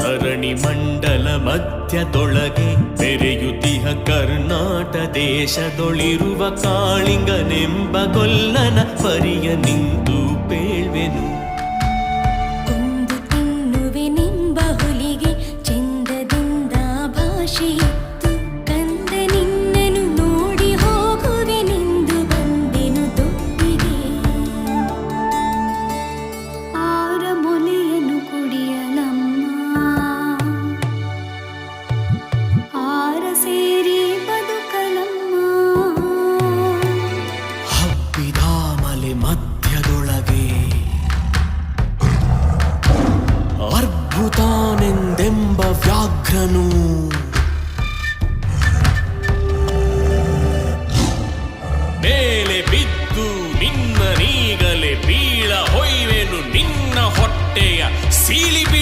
ಧರಣಿ ಮಂಡಲ ಮಧ್ಯದೊಳಗೆ ಬೆರೆಯುತಿಹ ಕರ್ನಾಟ ದೇಶದೊಳಿರುವ ಕಾಳಿಂಗನೆಂಬ ಗೊಲ್ಲನ ಪರಿಯ ನಿಂತು ಪೇಳ್ವೆನು. ಒಂದು ತಿನ್ನುವೆನೆಂಬ ಹುಲಿಗೆ, ಚಂದದಿಂದ ಭಾಷೆಯಿತ್ತು ಸೇರಿ ಬದುಕಲಮ್ಮ ಹಬ್ಬಿದಾಮಲೆ ಮಧ್ಯದೊಳಗೆ ಅರ್ಭುತಾನೆಂದೆಂಬ ವ್ಯಾಘ್ರನು ಮೇಲೆ ಬಿದ್ದು ನಿನ್ನ ನೀಗಲೆ ಬೀಳ ಹೊಯ್ವೆನು ನಿನ್ನ ಹೊಟ್ಟೆಯ ಸೀಲಿ